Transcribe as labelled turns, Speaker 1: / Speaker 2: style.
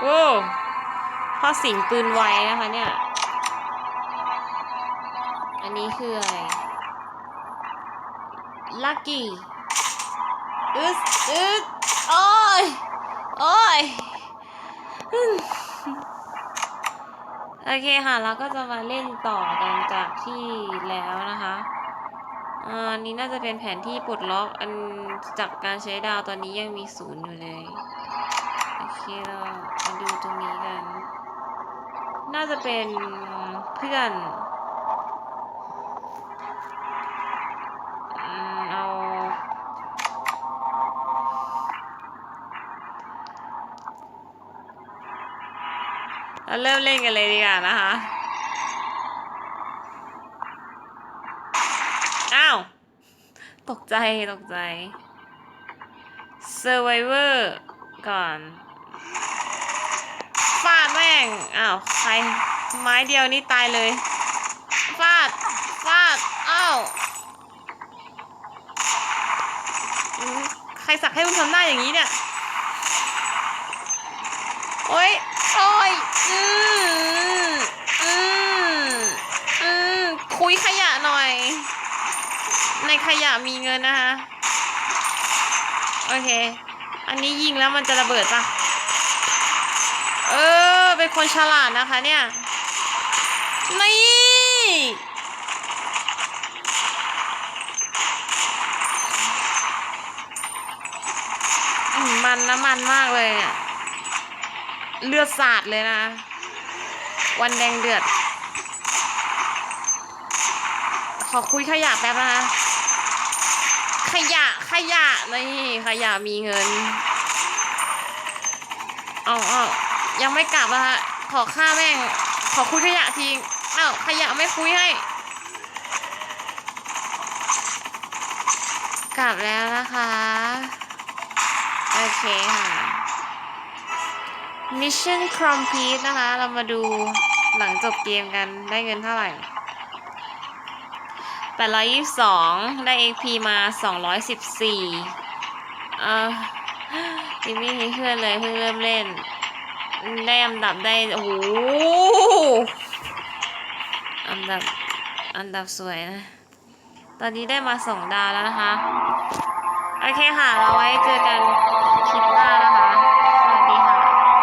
Speaker 1: โอ้พ่อสิงปืนไวนะคะเนี่ย อันนี้คืออะไร ลักกี้อึดอึดโอ้ย โอ้ย โอเคค่ะ เราก็จะมาเล่นต่อกันจากที่แล้วนะคะอันนี้น่าจะเป็นแผนที่ปลดล็อกอันจากการใช้ดาวตอนนี้ยังมีศูนย์อยู่เลย โอเคเรามาดูต รงนี้กัน น่าจะเป็นเพื่อนเอาเราเริ่มเล่นกันเลยดีกว่านะคะ อ้าว ตกใจ ตกใจ Survivor ก่อน งอ้าวใครไม้เดียวนี่ตายเลยฟาดฟาดอ้าวใครสักให้มึงทำหน้าอย่างนี้เนี่ยโอ๊ยโอ๊ยอืมอืมอืมคุยขยะหน่อย ในขยะมีเงินนะคะ โอเค อันนี้ยิงแล้วมันจะระเบิดปะเออ เป็นคนฉลาดนะคะเนี่ย นี่ มันน้ำมันมากเลยเนี่ย เลือดสาดเลยนะ วันแดงเดือด ขอคุยขยะแป๊บนะคะ ขยะขยะนี่ขยะมีเงิน เอาเอา ยังไม่กลับนะคะขอค่าแม่ง ขอคุยขยะทีอ้าวขยะไม่คุยให้ กลับแล้วนะคะ โอเคค่ะ Mission complete นะคะ เรามาดูหลังจบเกมกันได้เงินเท่าไหร่ 822 ได้ XP มา 214 เออยังไม่มีเพื่อนเลยเพิ่งเริ่มเล่น ได้อันดับได้ โอ้โห อันดับ อันดับสวยนะ ตอนนี้ได้มาสองดาวแล้วนะคะ โอเคค่ะ เราไว้เจอกันคลิปหน้านะคะ